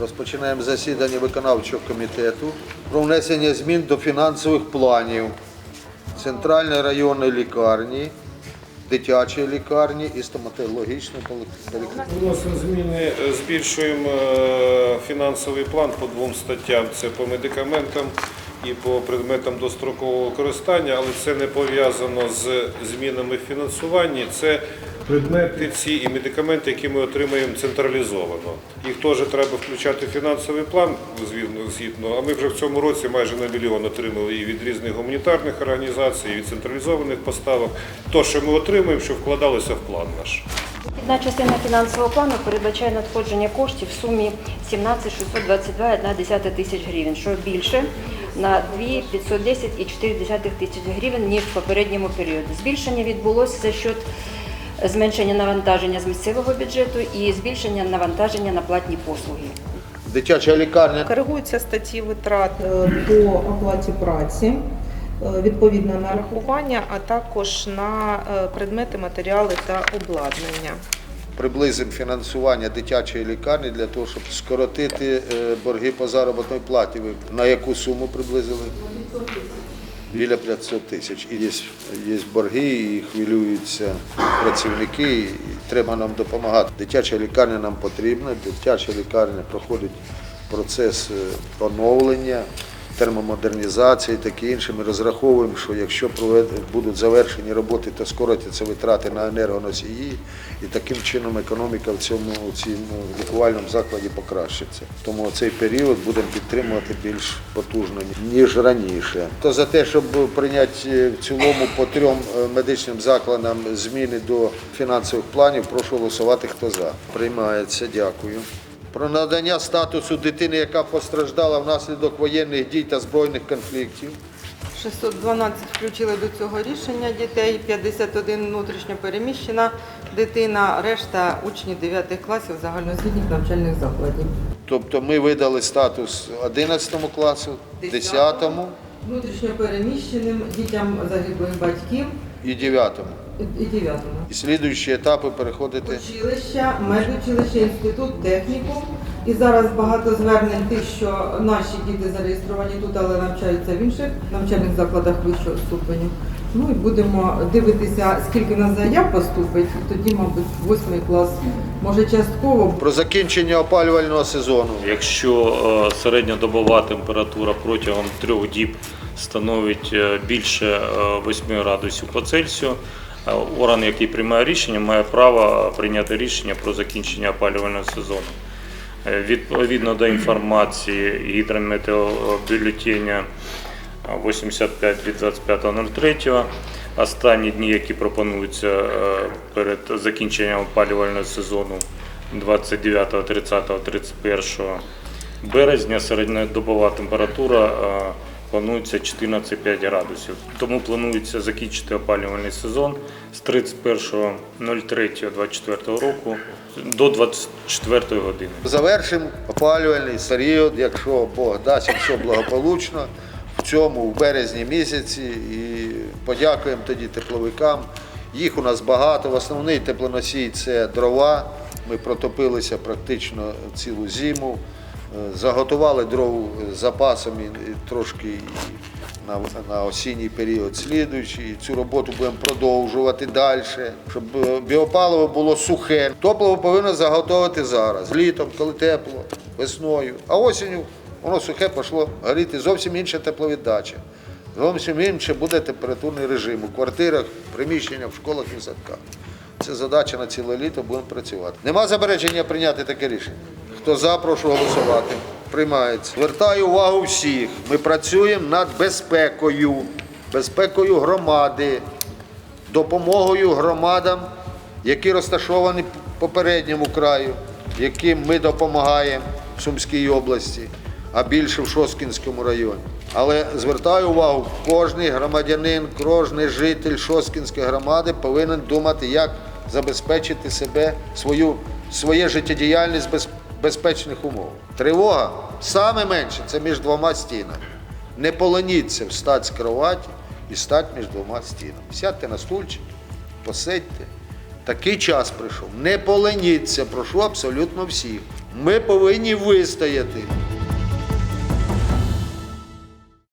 Розпочинаємо засідання виконавчого комітету про внесення змін до фінансових планів центральної районної лікарні, дитячої лікарні і стоматологічної поліклініки. Вносимо зміни, е, збільшуємо е, фінансовий план по двом статтям. Це по медикаментам і по предметам дострокового використання, але це не пов'язано з змінами в фінансуванні. Це предмети ці і медикаменти, які ми отримуємо централізовано. Їх теж треба включати в фінансовий план згідно, згідно. А ми вже в цьому році майже на мільйон отримали і від різних гуманітарних організацій, і від централізованих поставок. То, що ми отримуємо, що вкладалося в план наш. Одна частина фінансового плану передбачає надходження коштів в сумі 17 622,1 тисяч гривень, що більше на 2 510,4 тисяч гривень, ніж в попередньому періоді. Збільшення відбулося за счет зменшення навантаження з місцевого бюджету і збільшення навантаження на платні послуги. Дитяча лікарня Коригуються статті витрат е, по оплаті праці, е, відповідно нарахування, а також на е, предмети, матеріали та обладнання. приблизимо фінансування дитячої лікарні для того, щоб скоротити борги по заробітній платі. Ви на яку суму приблизили? Біля 500 тисяч. І є, є борги, і хвилюються працівники, і треба нам допомагати. Дитяча лікарня нам потрібна, дитяча лікарня проходить процес е, оновлення, термомодернізації таке інше. Ми розраховуємо, що якщо будуть завершені роботи, то скоротяться витрати на енергоносії, і таким чином економіка в цьому цьому лікувальному закладі покращиться. Тому цей період будемо підтримувати більш потужно, ніж раніше. То за те, щоб прийняти е, в цілому по трьом е, медичним закладам зміни до фінансових планів, прошу голосувати. Хто за? Приймається. Дякую. Про надання статусу дитини, яка постраждала внаслідок воєнних дій та збройних конфліктів. 612 включили до цього рішення дітей, 51 внутрішньо переміщена дитина, решта учні 9 класів загальноосвітніх навчальних закладів. Тобто ми видали статус 11 класу, 10 Внутрішньо переміщеним дітям загиблих батьків і 9. і 9. І слідуючі етапи переходити. Училища, медучилище, інститут, технікум. І зараз багато звернень тих, що наші діти зареєстровані тут, але навчаються в інших навчальних закладах вищого ступеню. Ну і будемо дивитися, скільки в нас заяв поступить, тоді, мабуть, восьмий клас, може частково Про закінчення опалювального сезону. Якщо е, середньодобова температура протягом трьох діб становить е, більше е, 8 градусів по Цельсію, е, орган, який приймає рішення, має право прийняти рішення про закінчення опалювального сезону. Е, Відповідно до інформації гідрометеобюлетеня 85 від 25.03, останні дні, які пропонуються е, перед закінченням опалювального сезону 29, 30, 31 березня середньодобова температура е, планується 14,5 градусів. Тому планується закінчити опалювальний сезон з 31.03.24 року до 24 години. Завершимо опалювальний період, якщо Бог дасть, якщо благополучно, в цьому в березні місяці. І подякуємо тоді тепловикам. Їх у нас багато. В основний теплоносій це дрова. Ми протопилися практично цілу зиму. Заготували дров з запасом і і трошки на, на осінній період слідуючий. Цю роботу будемо продовжувати далі, щоб е, біопаливо було сухе. Топливо повинно заготовити зараз, літом, коли тепло, весною. А осінню воно сухе пішло горіти. Зовсім інша тепловіддача. Зовсім інше буде температурний режим у квартирах, приміщеннях, в школах і в садках. Це задача на ціле літо, будемо працювати. Нема заперечення прийняти таке рішення. Хто за, прошу голосувати. Приймається. Звертаю увагу всіх. Ми працюємо над безпекою, безпекою громади, допомогою громадам, які розташовані по передньому краю, яким ми допомагаємо в Сумській області, а більше в Шоскінському районі. Але звертаю увагу, кожний громадянин, кожний житель Шоскінської громади повинен думати, як забезпечити себе, свою, своє життєдіяльність без безпечних умов. Тривога саме менше це між двома стінами. Не полоніться встати з кроваті і стати між двома стінами. Сядьте на стульчик, посидьте. Такий час прийшов. Не поленіться, прошу абсолютно всіх. Ми повинні вистояти.